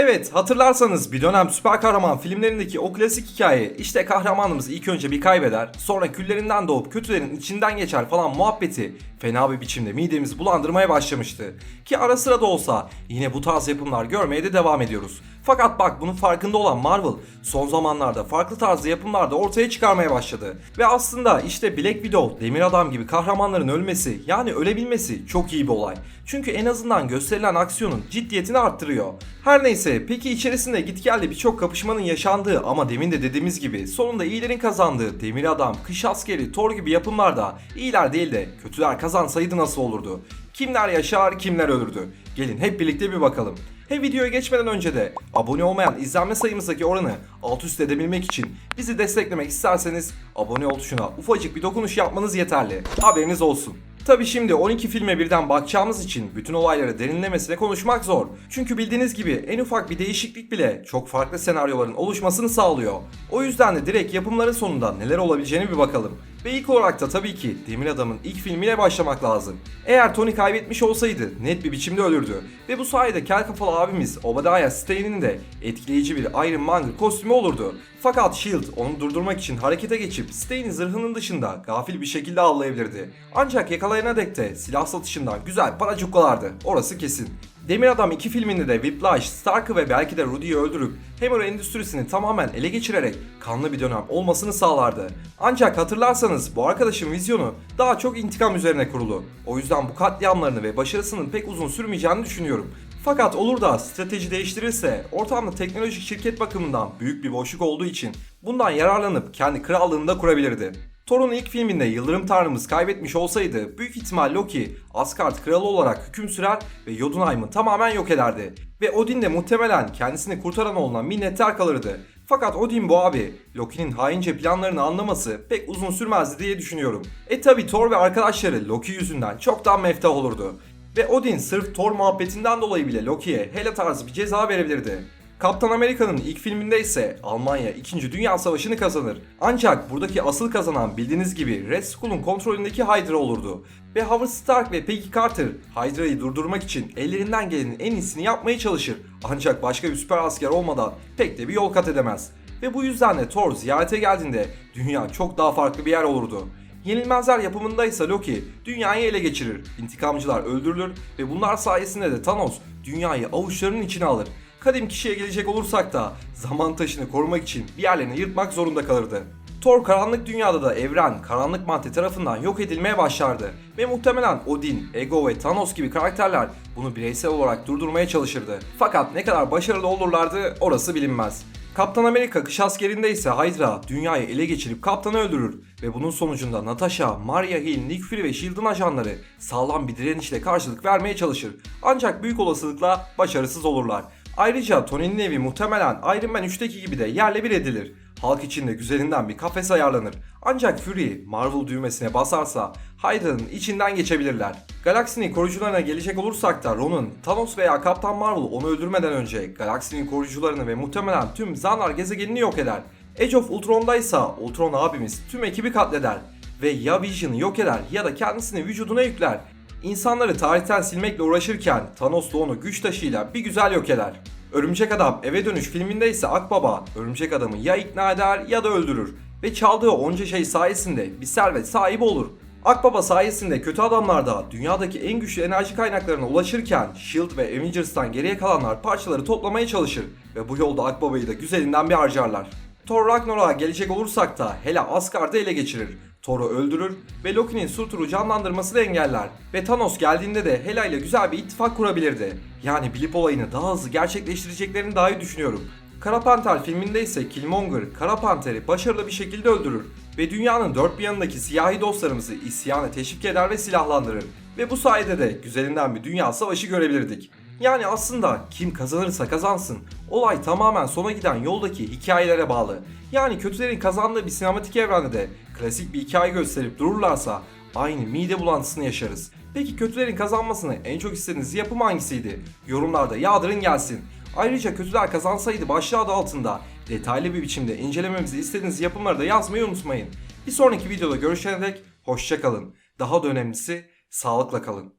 Evet hatırlarsanız bir dönem süper kahraman filmlerindeki o klasik hikaye işte kahramanımız ilk önce bir kaybeder sonra küllerinden doğup kötülerin içinden geçer falan muhabbeti fena bir biçimde midemizi bulandırmaya başlamıştı. Ki ara sıra da olsa yine bu tarz yapımlar görmeye de devam ediyoruz. Fakat bak bunun farkında olan Marvel son zamanlarda farklı tarzda yapımlar da ortaya çıkarmaya başladı. Ve aslında işte Black Widow, Demir Adam gibi kahramanların ölmesi yani ölebilmesi çok iyi bir olay. Çünkü en azından gösterilen aksiyonun ciddiyetini arttırıyor. Her neyse peki içerisinde gitgelli birçok kapışmanın yaşandığı ama demin de dediğimiz gibi sonunda iyilerin kazandığı Demir Adam, Kış Askeri, Thor gibi yapımlarda iyiler değil de kötüler kazansaydı nasıl olurdu? Kimler yaşar, kimler ölürdü? Gelin hep birlikte bir bakalım. Hem videoya geçmeden önce de abone olmayan izlenme sayımızdaki oranı alt üst edebilmek için bizi desteklemek isterseniz abone ol tuşuna ufacık bir dokunuş yapmanız yeterli. Haberiniz olsun. Tabi şimdi 12 filme birden bakacağımız için bütün olayları derinlemesine konuşmak zor. Çünkü bildiğiniz gibi en ufak bir değişiklik bile çok farklı senaryoların oluşmasını sağlıyor. O yüzden de direkt yapımların sonunda neler olabileceğini bir bakalım. Ve ilk olarak da tabii ki Demir Adam'ın ilk filmiyle başlamak lazım. Eğer Tony kaybetmiş olsaydı net bir biçimde ölürdü. Ve bu sayede kel kafalı abimiz Obadiah Stane'in de etkileyici bir Iron Monger kostümü olurdu. Fakat S.H.I.E.L.D. onu durdurmak için harekete geçip Stane'in zırhının dışında gafil bir şekilde avlayabilirdi. Ancak yakalayana dek de silah satışından güzel para cukkalardı. Orası kesin. Demir Adam 2 filminde de Whiplash, Stark'ı ve belki de Rudy'yi öldürüp Hammer endüstrisini tamamen ele geçirerek kanlı bir dönem olmasını sağlardı. Ancak hatırlarsanız bu arkadaşın vizyonu daha çok intikam üzerine kurulu. O yüzden bu katliamlarını ve başarısının pek uzun sürmeyeceğini düşünüyorum. Fakat olur da strateji değiştirirse ortamda teknolojik şirket bakımından büyük bir boşluk olduğu için bundan yararlanıp kendi krallığını da kurabilirdi. Thor'un ilk filminde Yıldırım Tanrımız kaybetmiş olsaydı büyük ihtimal Loki Asgard kralı olarak hüküm sürer ve Jotunheim'ı tamamen yok ederdi. Ve Odin de muhtemelen kendisini kurtaran oğluna minnettar kalırdı. Fakat Odin bu abi, Loki'nin haince planlarını anlaması pek uzun sürmezdi diye düşünüyorum. E tabi Thor ve arkadaşları Loki yüzünden çoktan meftah olurdu. Ve Odin sırf Thor muhabbetinden dolayı bile Loki'ye hele tarzı bir ceza verebilirdi. Kaptan Amerika'nın ilk filminde ise Almanya 2. Dünya Savaşı'nı kazanır. Ancak buradaki asıl kazanan bildiğiniz gibi Red Skull'un kontrolündeki Hydra olurdu. Ve Howard Stark ve Peggy Carter Hydra'yı durdurmak için ellerinden gelenin en iyisini yapmaya çalışır. Ancak başka bir süper asker olmadan pek de bir yol kat edemez. Ve bu yüzden de Thor ziyarete geldiğinde dünya çok daha farklı bir yer olurdu. Yenilmezler yapımında ise Loki dünyayı ele geçirir, intikamcılar öldürülür ve bunlar sayesinde de Thanos dünyayı avuçlarının içine alır. Kadim kişiye gelecek olursak da zaman taşını korumak için bir yerlerini yırtmak zorunda kalırdı. Thor karanlık dünyada da evren karanlık madde tarafından yok edilmeye başlardı ve muhtemelen Odin, Ego ve Thanos gibi karakterler bunu bireysel olarak durdurmaya çalışırdı. Fakat ne kadar başarılı olurlardı orası bilinmez. Kaptan Amerika kış askerinde ise Hydra dünyayı ele geçirip kaptanı öldürür ve bunun sonucunda Natasha, Maria Hill, Nick Fury ve S.H.I.E.L.D.'ın ajanları sağlam bir direnişle karşılık vermeye çalışır. Ancak büyük olasılıkla başarısız olurlar. Ayrıca Tony'nin evi muhtemelen Iron Man 3'teki gibi de yerle bir edilir. Halk içinde güzelinden bir kafes ayarlanır. Ancak Fury Marvel düğmesine basarsa Hydra'nın içinden geçebilirler. Galaksinin koruyucularına gelecek olursak da Ron'un Thanos veya Kaptan Marvel onu öldürmeden önce galaksinin koruyucularını ve muhtemelen tüm Zanar gezegenini yok eder. Age of Ultron'da ise Ultron abimiz tüm ekibi katleder ve ya Vision'ı yok eder ya da kendisini vücuduna yükler. İnsanları tarihten silmekle uğraşırken Thanos da onu güç taşıyla bir güzel yok eder. Örümcek Adam Eve Dönüş filminde ise Akbaba Örümcek Adam'ı ya ikna eder ya da öldürür ve çaldığı onca şey sayesinde bir servet sahibi olur. Akbaba sayesinde kötü adamlar da dünyadaki en güçlü enerji kaynaklarına ulaşırken S.H.I.E.L.D. ve Avengers'tan geriye kalanlar parçaları toplamaya çalışır ve bu yolda Akbaba'yı da güzelinden bir harcarlar. Thor Ragnarok'a gelecek olursak da Hela Asgard'ı ele geçirir. Thor'u öldürür ve Loki'nin Surtur'u canlandırmasını engeller. Ve Thanos geldiğinde de Hela ile güzel bir ittifak kurabilirdi. Yani bilip olayını daha hızlı gerçekleştireceklerini dahi düşünüyorum. Kara Panter filminde ise Killmonger, Kara Panter'i başarılı bir şekilde öldürür ve dünyanın dört bir yanındaki siyahi dostlarımızı isyana teşvik eder ve silahlandırır. Ve bu sayede de güzelinden bir dünya savaşı görebilirdik. Yani aslında kim kazanırsa kazansın olay tamamen sona giden yoldaki hikayelere bağlı. Yani kötülerin kazandığı bir sinematik evrende de klasik bir hikaye gösterip dururlarsa aynı mide bulantısını yaşarız. Peki kötülerin kazanmasını en çok istediğiniz yapım hangisiydi? Yorumlarda yağdırın gelsin. Ayrıca kötüler kazansaydı başlığı adı altında detaylı bir biçimde incelememizi istediğiniz yapımları da yazmayı unutmayın. Bir sonraki videoda görüşene dek hoşçakalın. Daha da önemlisi sağlıkla kalın.